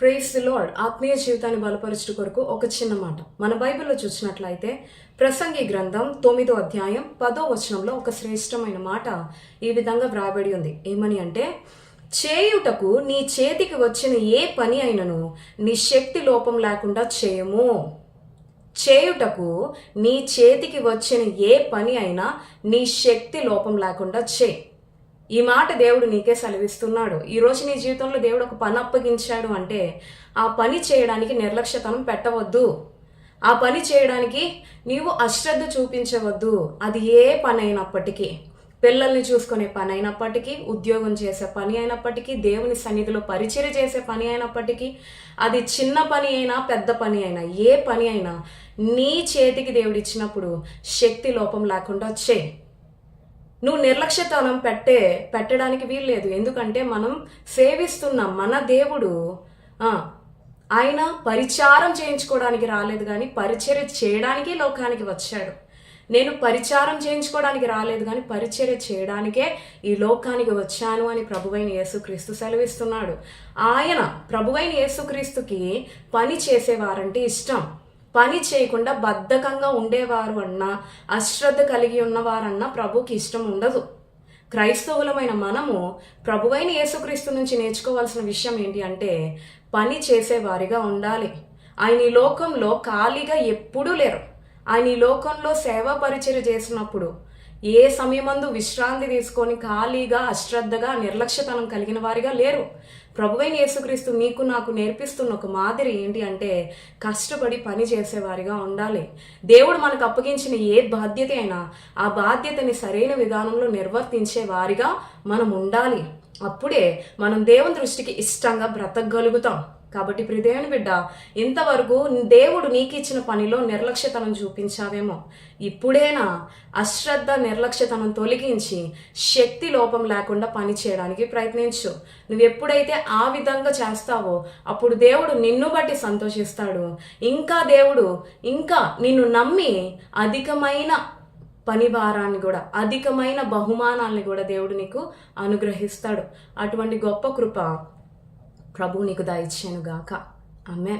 Praise the lord ఆత్మీయ జీవితాన్ని బలపరచుట కొరకు ఒక చిన్న మాట. మన బైబిల్లో చూసినట్లయితే ప్రసంగి గ్రంథం తొమ్మిదో అధ్యాయం పదో వచనంలో ఒక శ్రేష్టమైన మాట ఈ విధంగా వ్రాయబడి ఉంది. ఏమని అంటే చేయుటకు నీ చేతికి వచ్చిన ఏ పని అయినను నీ శక్తి లోపం లేకుండా చేయము. చేయుటకు నీ చేతికి వచ్చిన ఏ పని అయినా నీ శక్తి లోపం లేకుండా చేయి. ఈ మాట దేవుడు నీకే సెలవిస్తున్నాడు. ఈరోజు నీ జీవితంలో దేవుడు ఒక పని అప్పగించాడు అంటే ఆ పని చేయడానికి నిర్లక్ష్యతనం పెట్టవద్దు. ఆ పని చేయడానికి నీవు అశ్రద్ధ చూపించవద్దు. అది ఏ పని అయినప్పటికీ పిల్లల్ని చూసుకునే పని అయినప్పటికీ ఉద్యోగం చేసే పని అయినప్పటికీ దేవుని సన్నిధిలో పరిచయం చేసే పని అయినప్పటికీ అది చిన్న పని అయినా పెద్ద పని అయినా ఏ పని అయినా నీ చేతికి దేవుడిచ్చినప్పుడు శక్తి లోపం లేకుండా చేయి. నువ్వు నిర్లక్ష్యతనం పెట్టే పెట్టడానికి వీల్లేదు ఎందుకంటే మనం సేవిస్తున్న మన దేవుడు ఆయన పరిచారం చేయించుకోవడానికి రాలేదు కానీ పరిచర్య చేయడానికి లోకానికి వచ్చాడు. నేను పరిచారం చేయించుకోవడానికి రాలేదు కానీ పరిచర్య చేయడానికే ఈ లోకానికి వచ్చాను అని ప్రభువైన యేసుక్రీస్తు సెలవిస్తున్నాడు. ఆయన ప్రభువైన యేసుక్రీస్తుకి పని చేసేవారంటే ఇష్టం. పని చేయకుండా బద్ధకంగా ఉండేవారు అన్నా అశ్రద్ధ కలిగి ఉన్నవారన్నా ప్రభుకి ఇష్టం ఉండదు. క్రైస్తవులమైన మనము ప్రభువైన యేసుక్రీస్తు నుంచి నేర్చుకోవాల్సిన విషయం ఏంటి అంటే పని చేసేవారిగా ఉండాలి. ఆయన ఈ లోకంలో ఖాళీగా ఎప్పుడూ లేరు. ఆయన ఈ లోకంలో సేవా పరిచయం చేసినప్పుడు ఏ సమయమందు విశ్రాంతి తీసుకొని ఖాళీగా అశ్రద్ధగా నిర్లక్ష్యతనం కలిగిన వారిగా లేరు. ప్రభువైన యేసుక్రీస్తు మీకు నాకు నేర్పిస్తున్న ఒక మాదిరి ఏంటి అంటే కష్టపడి పని చేసేవారిగా ఉండాలి. దేవుడు మనకు అప్పగించిన ఏ బాధ్యత అయినా ఆ బాధ్యతని సరైన విధానంలో నిర్వర్తించే వారిగా మనం ఉండాలి. అప్పుడే మనం దేవుని దృష్టికి ఇష్టంగా బ్రతకగలుగుతాం. కాబట్టి ప్రిదేవుని బిడ్డ ఇంతవరకు దేవుడు నీకు ఇచ్చిన పనిలో నిర్లక్ష్యతనం చూపించావేమో. ఇప్పుడేనా అశ్రద్ధ నిర్లక్ష్యతనం తొలగించి శక్తి లోపం లేకుండా పని చేయడానికి ప్రయత్నించు. నువ్వు ఎప్పుడైతే ఆ విధంగా చేస్తావో అప్పుడు దేవుడు నిన్ను బట్టి సంతోషిస్తాడు. ఇంకా దేవుడు ఇంకా నిన్ను నమ్మి అధికమైన పని భారాన్ని కూడా అధికమైన బహుమానాల్ని కూడా దేవుడు నీకు అనుగ్రహిస్తాడు. అటువంటి గొప్ప కృప ప్రభు నీకు దయచేను గాక ఆమె